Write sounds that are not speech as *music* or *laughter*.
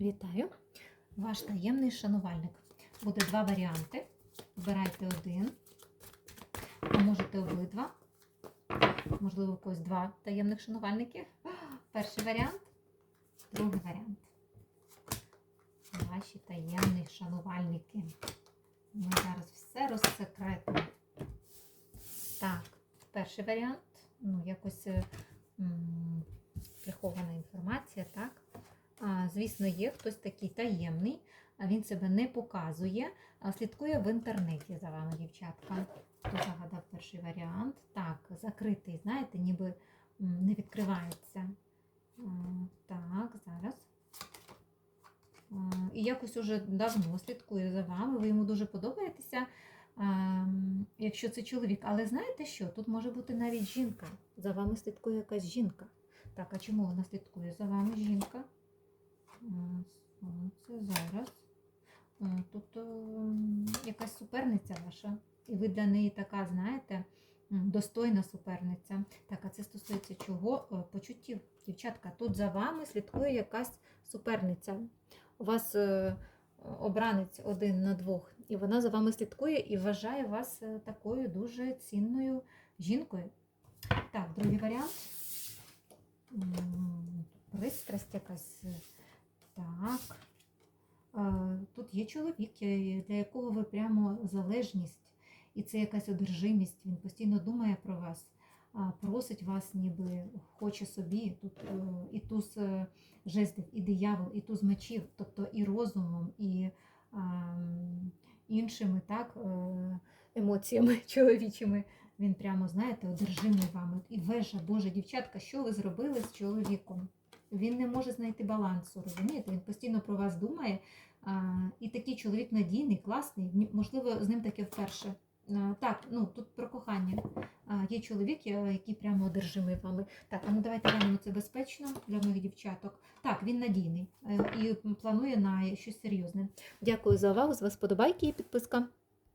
Вітаю! Ваш таємний шанувальник. Буде два варіанти. Обирайте один, можете обидва. Можливо, когось два таємних шанувальники. Перший варіант, другий варіант. Ваші таємні шанувальники. Ми зараз все розсекретимо. Так, перший варіант. Ну, якось е, м, прихована інформація, так? Звісно, є хтось такий таємний, а він себе не показує, а слідкує в інтернеті за вами, дівчатка. Хто загадав перший варіант? Так, закритий, знаєте, ніби не відкривається. Так, зараз. І якось уже давно слідкує за вами, ви йому дуже подобаєтеся, якщо це чоловік. Але знаєте що? Тут може бути навіть жінка. За вами слідкує якась жінка. Так, а чому вона слідкує за вами жінка? Сонце зараз. Тут ем, якась суперниця ваша. І ви для неї така, знаєте, достойна суперниця. Так, а це стосується чого? Е, Почуттів. Дівчатка, тут за вами слідкує якась суперниця. У вас е, обранець один на двох, і вона за вами слідкує і вважає вас е, такою дуже цінною жінкою. Так, другий варіант. Пристрасть якась. Так. Е, Тут є чоловік, для якого ви прямо залежність, і це якась одержимість. Він постійно думає про вас, просить вас, ніби хоче собі. Тут е, і туз е, жезлів, і диявол, і туз мечів, тобто і розумом, і ам, іншими так, емоціями *laughs* чоловічими. Він прямо, знаєте, одержимий вами. І вежа, Боже, дівчатка, що ви зробили з чоловіком? Він не може знайти балансу, розумієте? Він постійно про вас думає. І такий чоловік надійний, класний, можливо, з ним таке вперше. Так, ну тут про кохання. Є чоловік, який прямо одержимий вами. Так, а ну давайте глянемо це безпечно для моїх дівчаток. Так, він надійний е, і планує на щось серйозне. Дякую за увагу. З вас подобайки і підписка.